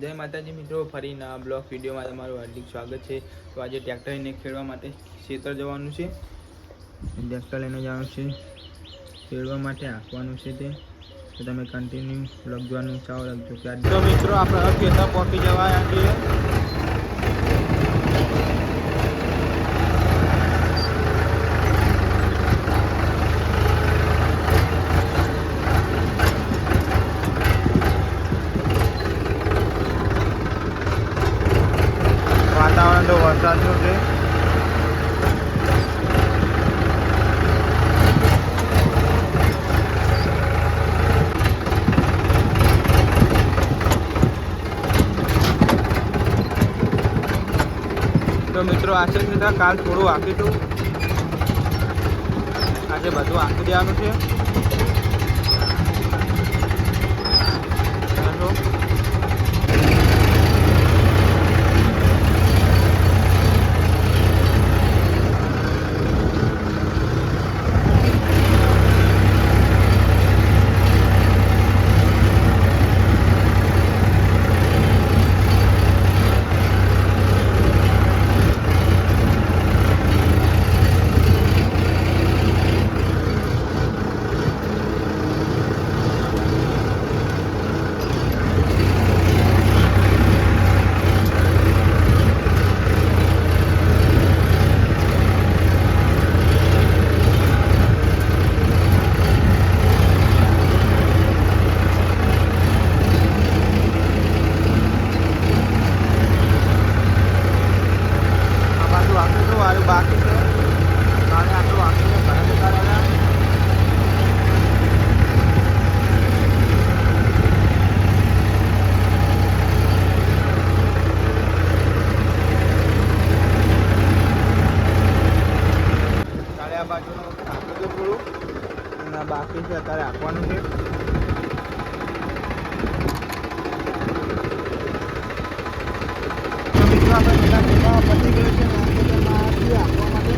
જય માતાજી મિત્રો ફરીના બ્લોગ વિડીયોમાં તમારું હાર્દિક સ્વાગત છે. તો આજે ટ્રેક્ટર લઈને ખેડવા માટે ખેતર જવાનું છે. ટ્રેક્ટર લઈને જવાનું છે. ખેડવા માટે આપવાનું છે તે. તો તમે કન્ટિન્યુ બ્લોગ જોવાનું ચાલુ રાખજો તો મિત્રો, આપણે ખેતર પહોંચી જવા છીએ વાતાવરણ તો વરસાદનું છે તો મિત્રો આશા છે કાલ થોડું આંકીશું આજે બધું આંકી દેવાનું છે ચાલો. આ બાજુ આખું વાળું બાકી છે કાલે આટલું આખું ઘણા જતા રહ્યા કાલે આ બાજુનું આખું છે થોડું આ બાકી છે અત્યારે આપવાનું છે. મિત્રો, આપણે પેલા પતી ગયું છે ને આપવા માટે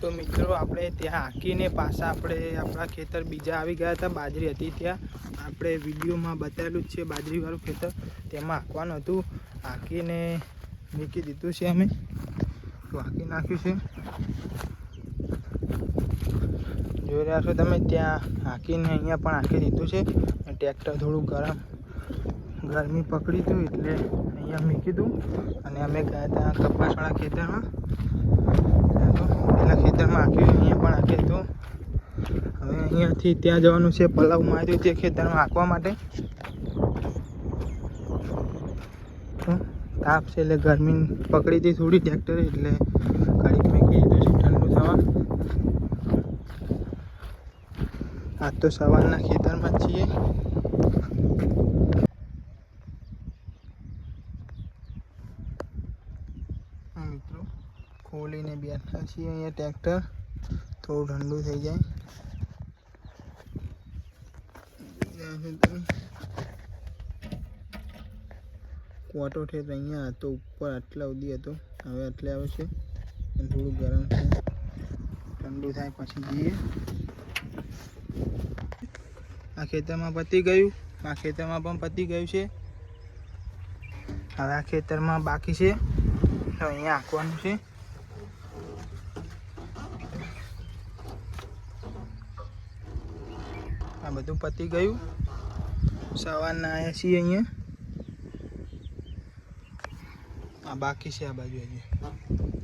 તો મિત્રો હાંકીને પાછા આપણે આપણા ખેતર બીજા આવી ગયા હતા, બાજરી હતી ત્યાં. આપણે વિડીયોમાં બતાવેલું જ છે બાજરીવાળું ખેતર. તેમાં હાંકવાનું હતું. હાંકીને મૂકી દીધું છે અમે. હાંકી નાખ્યું છે. જોઈ રહ્યા છો તમે, ત્યાં હાંકીને અહીંયા પણ હાંકી દીધું છે. ટ્રેક્ટર થોડું ગરમ, ગરમી પકડી હતું એટલે અહીંયા મૂકી દઉં. અને અમે ગયા હતા કપાસવાળા ખેતરમાં. પેલા ખેતરમાં હાંક્યું અહીંયા પણ હાંકે તો હવે અહીંયાથી ત્યાં જવાનું છે પલાવ માર્યું તે ખેતરમાં હાંકવા માટે. તાપ છે એટલે ગરમી પકડી હતી થોડી ટ્રેક્ટર એટલે ઘડીક મેં કીધું છે ઠંડુ થવા. આજ તો સવારના ખેતરમાં જ છીએ. બેઠા અહીંયા ટ્રેક્ટર. થોડું ઠંડુ થઈ જાય. કોટો તો અહીંયા હતો ઉપર આટલા સુધી હતો. હવે આટલે આવે છે. થોડું ગરમ છે. ઠંડુ થાય પછી જઈએ. આ ખેતરમાં પતી ગયું. આ ખેતરમાં પણ પતી ગયું છે. હવે આ ખેતરમાં બાકી છે. અહીંયા આંકવાનું છે. આ બધું પતી ગયું. સવારના આવ્યા છીએ અહીંયા. આ બાકી છે આ બાજુ હજી.